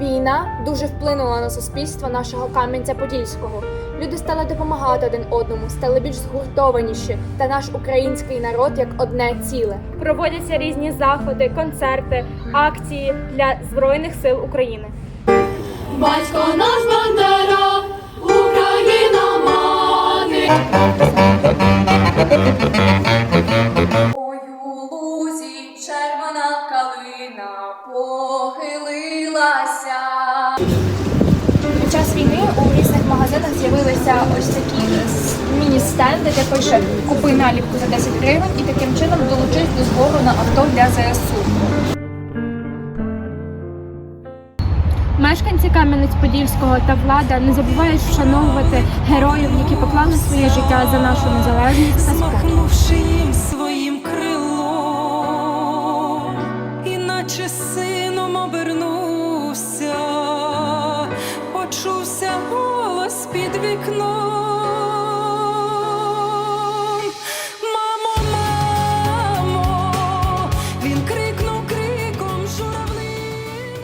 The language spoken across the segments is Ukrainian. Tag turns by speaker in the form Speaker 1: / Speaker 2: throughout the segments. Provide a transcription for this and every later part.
Speaker 1: Війна дуже вплинула на суспільство нашого Кам'янця-Подільського. Люди стали допомагати один одному, стали більш згуртованіші, та наш український народ як одне ціле.
Speaker 2: Проводяться різні заходи, концерти, акції для Збройних сил України.
Speaker 3: Батько наш Бандера, Україна мати. Ой, у лузі червона калина похилилася.
Speaker 1: Магазинах з'явилися ось такі міні-стенди, де пише купи наліпку за 10 гривень і таким чином долучись до збору на авто для ЗСУ.
Speaker 2: Мешканці Кам'янець-Подільського та влада не забувають вшановувати героїв, які поклали своє життя за нашу незалежність та спокій.
Speaker 4: Їм своїм крилом, іначе сином обернувся, почувся голос під вікном. Мамо, мамо, він крикнув криком журавлиний.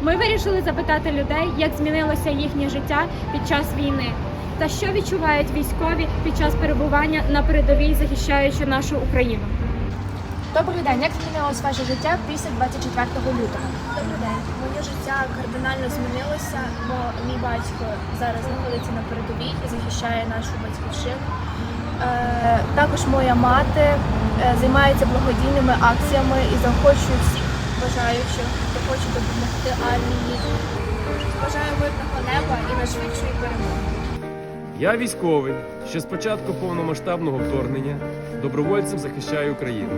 Speaker 2: Ми вирішили запитати людей, як змінилося їхнє життя під час війни, та що відчувають військові під час перебування на передовій, захищаючи нашу Україну.
Speaker 1: Добрий день, як змінилось ваше життя після 24 лютого?
Speaker 5: Добрий день. Моє життя кардинально змінилося, бо мій батько зараз знаходиться на передовій і захищає нашу батьківщину. Е, також моя мати е, займається благодійними акціями і заохочує всіх бажаючих, хто хоче допомогти армії. Бажаю мирного неба і найшвидшої перемоги.
Speaker 6: Я військовий, ще з початку повномасштабного вторгнення добровольцем захищаю Україну.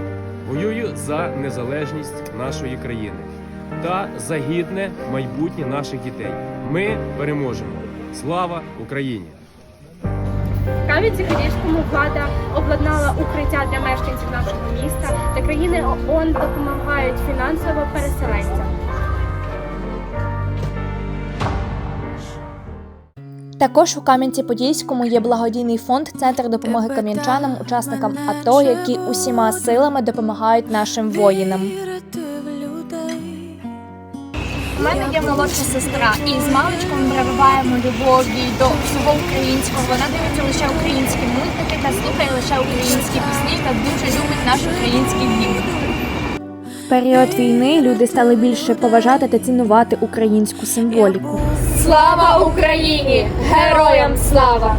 Speaker 6: Воюю за незалежність нашої країни та за гідне майбутнє наших дітей. Ми переможемо. Слава Україні!
Speaker 2: В Кам'янці-Подільському влада обладнала укриття для мешканців нашого міста та країни ООН допомагають фінансово переселенцям.
Speaker 1: Також у Кам'янці-Подільському є благодійний фонд Центр допомоги кам'янчанам, учасникам АТО, які усіма силами допомагають нашим воїнам. У мене є молодша сестра, і з маличком ми прививаємо любові до всього українського. Вона дивиться лише українські мультики та слухає лише українські пісні та дуже любить наш український гімн. Період війни люди стали більше поважати та цінувати українську символіку.
Speaker 2: Слава Україні! Героям слава!